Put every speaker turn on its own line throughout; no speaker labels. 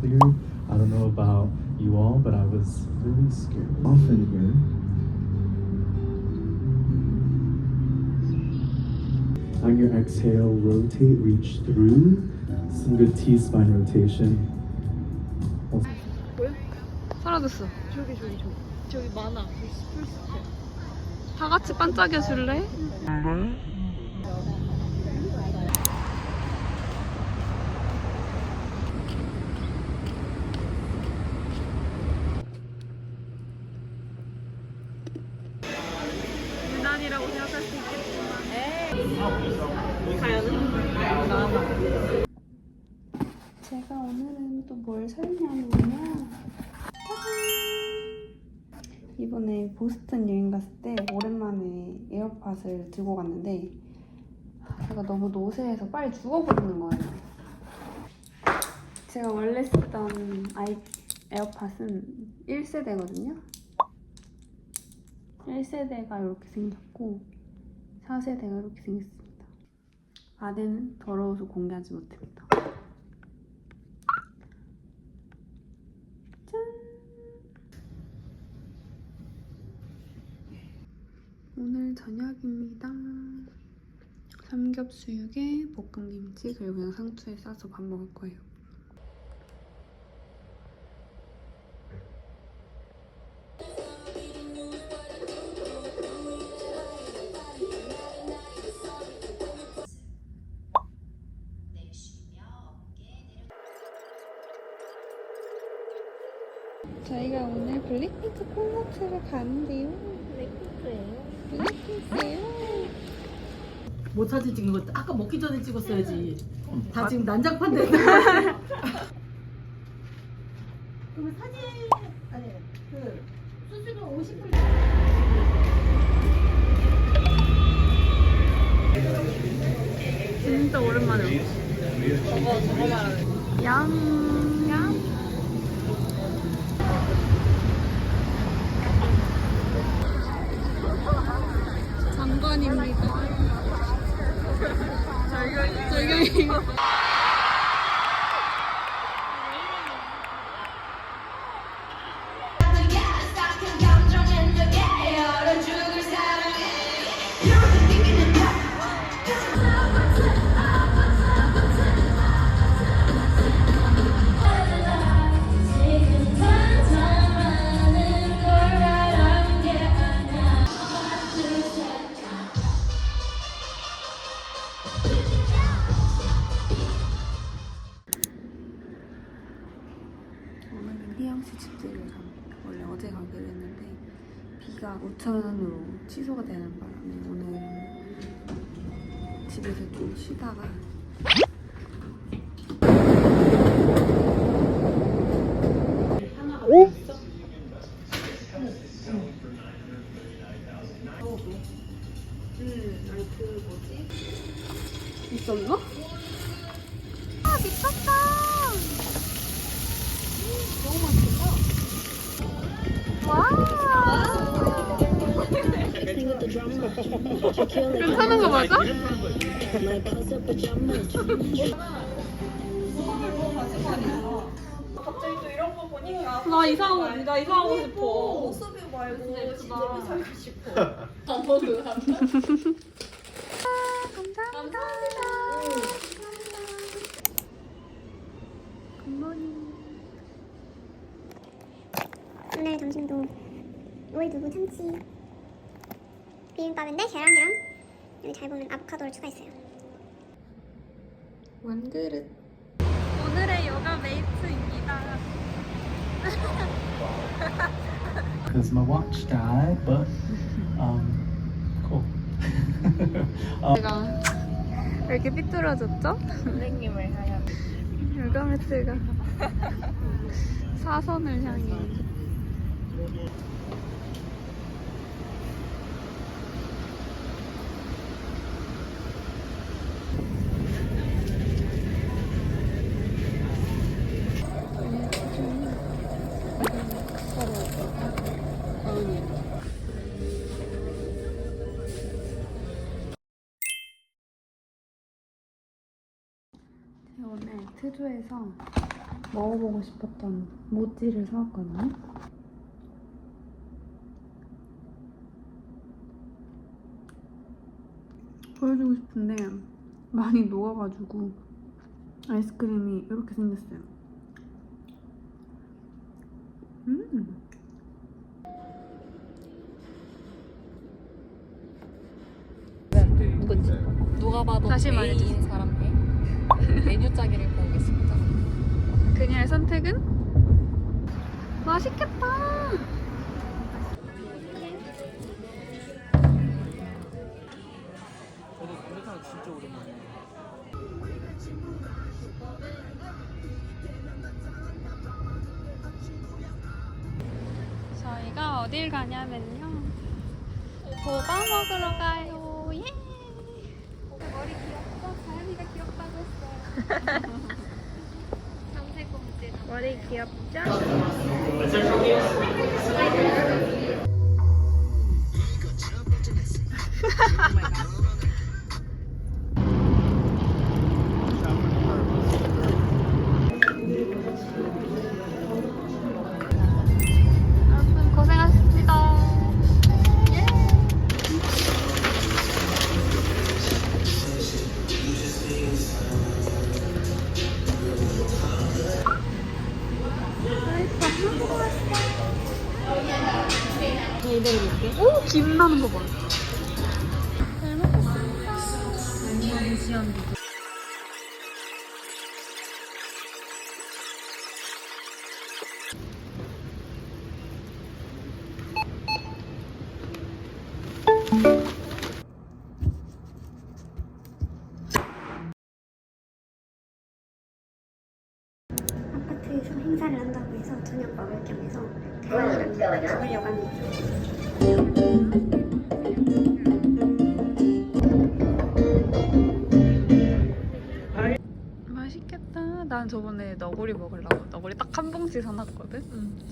clear. I don't know about you all, but I was really scared. Often here. On your exhale, rotate, reach through. Some good T spine rotation.
사라졌어.
저기 저기 저기 저기 많아 풀스 풀스
다 같이 반짝여 줄래? 유 제가 오늘은 또 뭘 샀냐면요 이번에 보스턴 여행 갔을 때 오랜만에 에어팟을 들고 갔는데 제가 너무 노쇠해서 빨리 죽어버리는 거예요. 제가 원래 쓰던 아이 에어팟은 1세대거든요. 1세대가 이렇게 생겼고 4세대가 이렇게 생겼습니다. 안에는 더러워서 공개하지 못합니다. 짠! 오늘 저녁입니다. 삼겹수육에 볶음김치 그리고 그냥 상추에 싸서 밥 먹을 거예요.
사진 찍는 거 아까 먹기 전에 찍었어야지. 다 지금 난장판데. 그러면 사진 아니 그 수수료 50불.
진짜 오랜만에 저거 저거 말하는 양 양? 장관입니다 절경이 오 5천원으로 취소가 되는 바람에 오늘 집에서 좀 쉬다가 나 이사하고 나 이사하고 싶어. 모습이 말고 집에 살고 싶어. 감사합니다. 굿모닝.
오늘 점심도 오이두부 참치 비빔밥인데 계란이랑 여기 잘 보면 아보카도를 추가했어요.
원 그릇. 오늘의 요가 메이트입니다.
Because my watch died, but um, cool. um,
제가 왜 이렇게 삐뚤어졌죠?
선생님을 하여
요가 매트가 사선을 향해. 오늘 트주에서 먹어보고 싶었던 모찌를 사왔거든요. 보여주고 싶은데 많이 녹아가지고 아이스크림이 이렇게 생겼어요. 음.
누가 봐도
다시 말해주세요.
메뉴 짜기를 보겠습니다.
그녀의 선택은 맛있겠다. 저희가 어딜 가냐면요. 보바 먹으러 가요. 예. 머리 귀엽죠? 자연이가 귀엽다고 했어요. 머리 귀엽죠? 김 나는 거 봐. 잘.
아파트에서 행사를 한다고 해서 저녁 먹을 겸 해서 다현이랑 가보려고 합니다.
맛있겠다. 난 저번에 너구리 먹으려고 너구리 딱 한 봉지 사놨거든.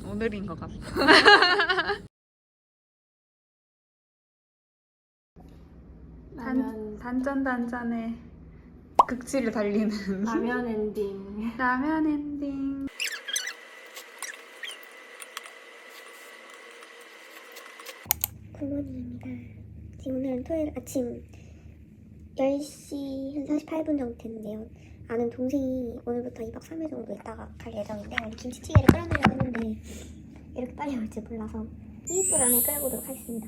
오늘인 것 같아. 단, 단짠 단짠의 극치를 달리는
라면 엔딩.
라면 엔딩.
굿모닝입니다. 지금 오늘은 토요일 아침 10시 한 48분 정도 됐는데요. 아는 동생이 오늘부터 2박 3일 정도 있다가 갈 예정인데 오늘 김치찌개를 끓여놓으려고 했는데 이렇게 빨리 올지 몰라서 20분 안에 끓여보도록 하겠습니다.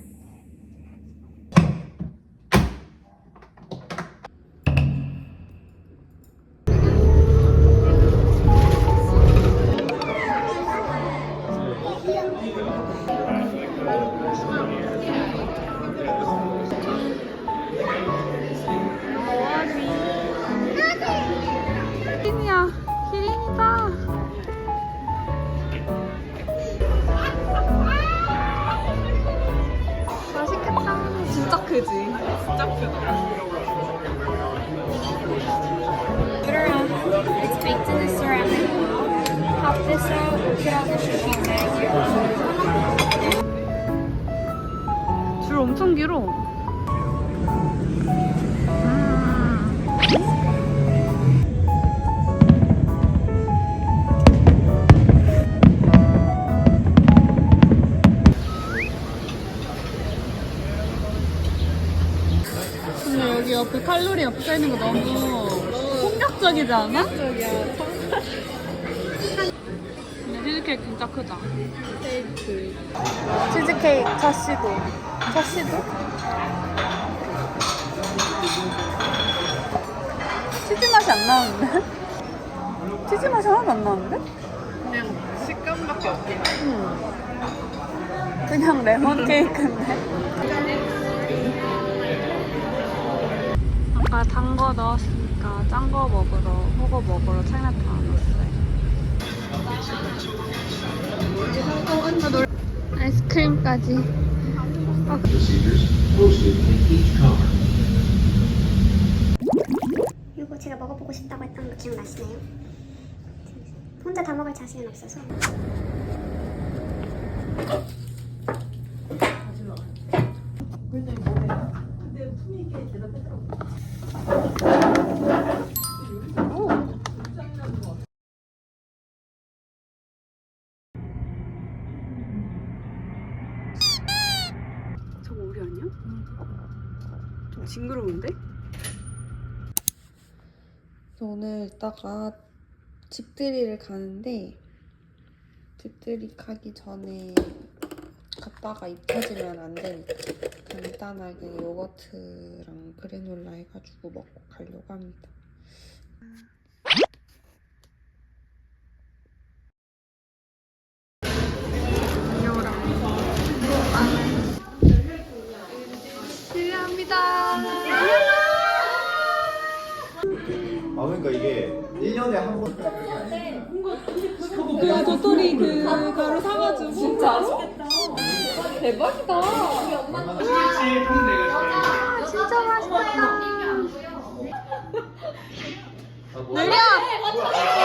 진짜 크지? 진짜 크다.
It's baked in the ceramic. Pop this out, get out the sushi bag.
줄 엄청 길어. 옆에 칼로리 옆에 써 있는 거 너무 폭력적이지 않아? 폭력적이야. 근데 치즈케이크 진짜 크다. 치즈케이크 자시도 자시도 치즈 맛이 안 나는데? 치즈 맛이 하나도 안 나는데?
그냥 식감밖에 없긴 해.
응. 그냥 레몬 케이크인데. 아까 단 거 넣었으니까 짠 거 먹으러 호거 먹으러 차이나타운 왔어요. 아이스크림까지.
이거 제가 먹어보고 싶다고 했던 거 기억나시나요? 혼자 다 먹을 자신은 없어서
오늘 이따가 집들이를 가는데 집들이 가기 전에 갔다가 입 터지면 안 되니까 간단하게 요거트랑 그래놀라 해가지고 먹고 가려고 합니다.
Oh,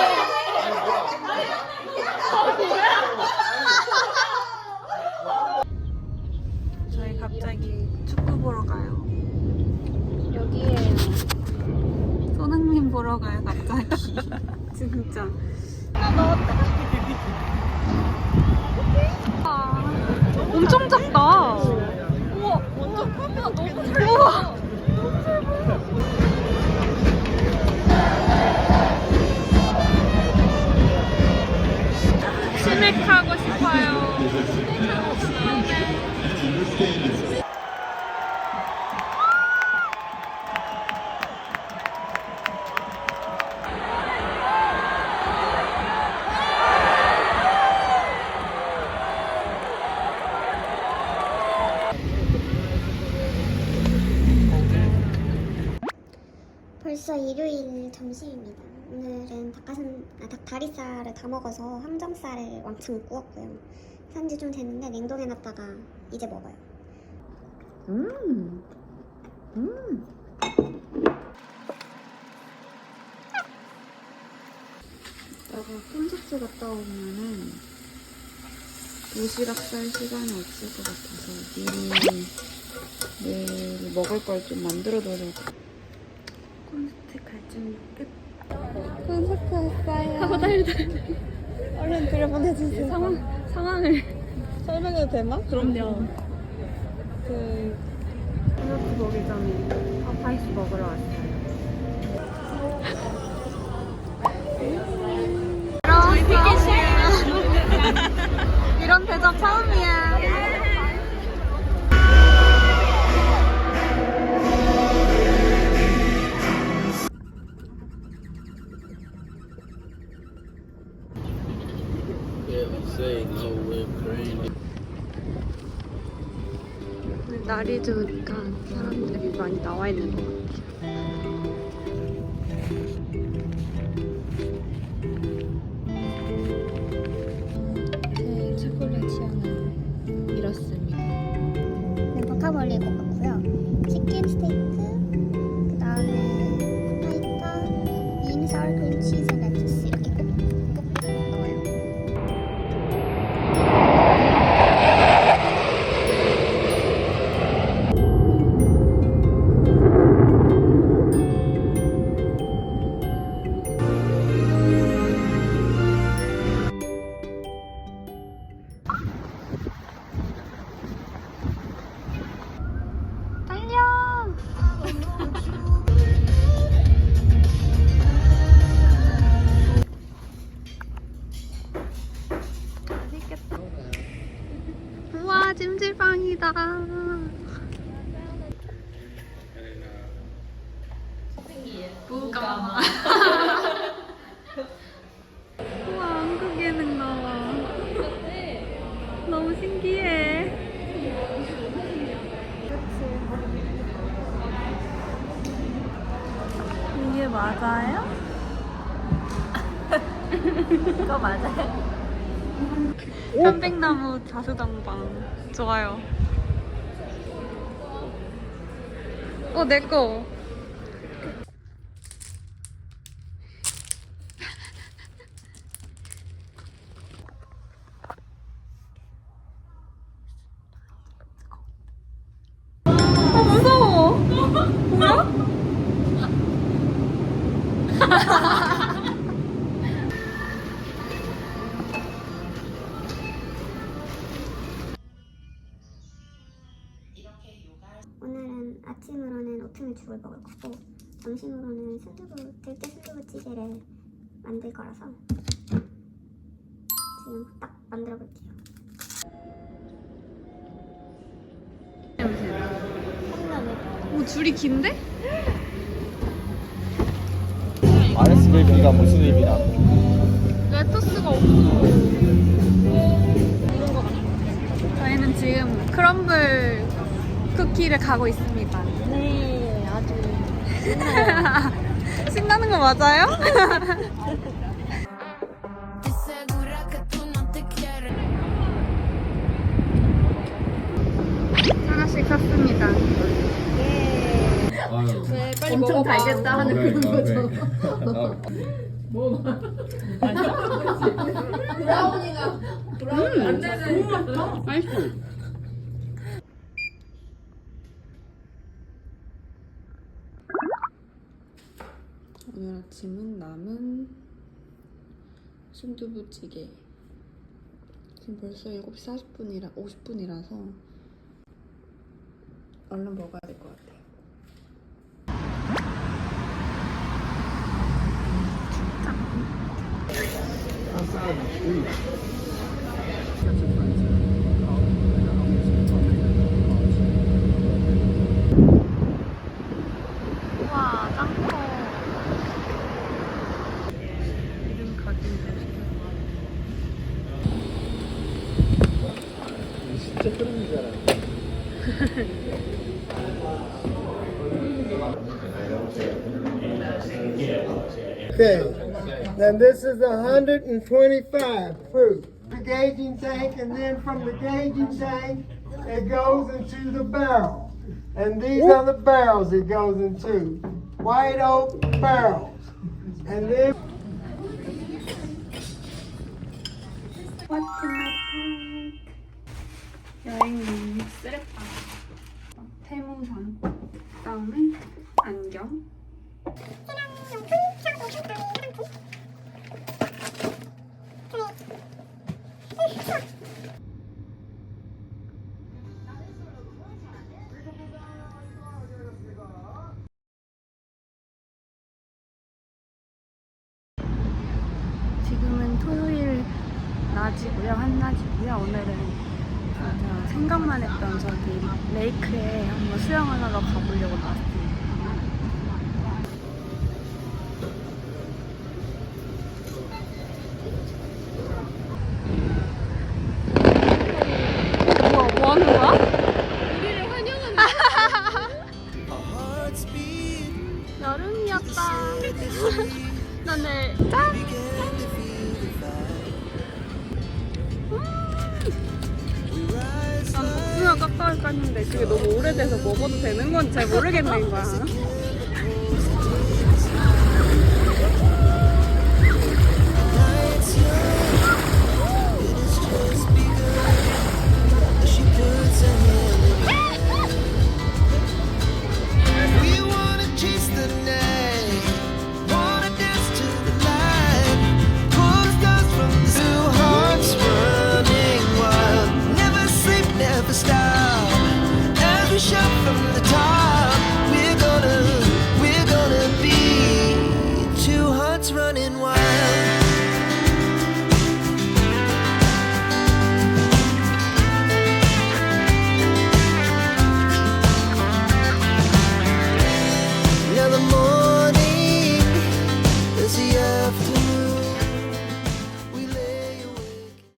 항정살을 왕창 구웠고요. 산지 좀 됐는데 냉동해놨다가 이제 먹어요.
음. 음. 이따가 콘서트 갔다 오면은 도시락 쌀 시간이 없을 것 같아서 미리 내일 먹을 걸 좀 만들어 놓으려고. 콘서트 갈 준비 끝. 콘서트 왔어요. 하고 달달. 얼른 그려 보내주세요. 상황, 상황을 설명해도 되나? 그럼요. 그 보기 전에 파파이스 먹으러 왔어요. 저희 피켓이에요. 이런 대접 처음이야. 날이 좋으니까 사람들이 많이 나와 있는 것 같아요. 무가. 우와 한국에는 나와. 너무 신기해. 이게 맞아요? 이거 맞아요? 편백나무 자수정방 좋아요. 어, 내 거. 어, 무서워. 뭐야?
오늘은 아침으로는 오트밀 죽을 먹을 거고 점심으로는 순두부 들깨 순두부찌개를 만들 거라서
줄이 긴데?
RS 베이비가 무슨 의미나?
레터스가 없어. 저희는 지금 크럼블 쿠키를 가고 있습니다.
네, 아주
신나는 거 맞아요?
왜 빨리
엄청
먹어봐.
달겠다 하는 그런 거죠.
브라우니가 브라우니 안 되는
맛있어. 오늘 아침은 남은 순두부찌개. 지금 벌써 7시 40분이라 50분이라서 얼른 먹어야 될 것 같아요. 와, 짱커. 이름 가진
진짜 흐름인 줄 알았네.
Okay, now this is hundred and twenty-five proof. The gauging tank, and then from the gauging tank, it goes into the barrel. And these are the barrels it goes into. White oak barrels. And then
여행용 쓰레빠. 태무산. 그다음에 안경. 하는 거야? 우리를 환영한다. 여름이었다. 나는 짠! 난 복숭아 깎아올까 했는데 그게 너무 오래돼서 먹어도 되는 건지 잘 모르겠는 거야.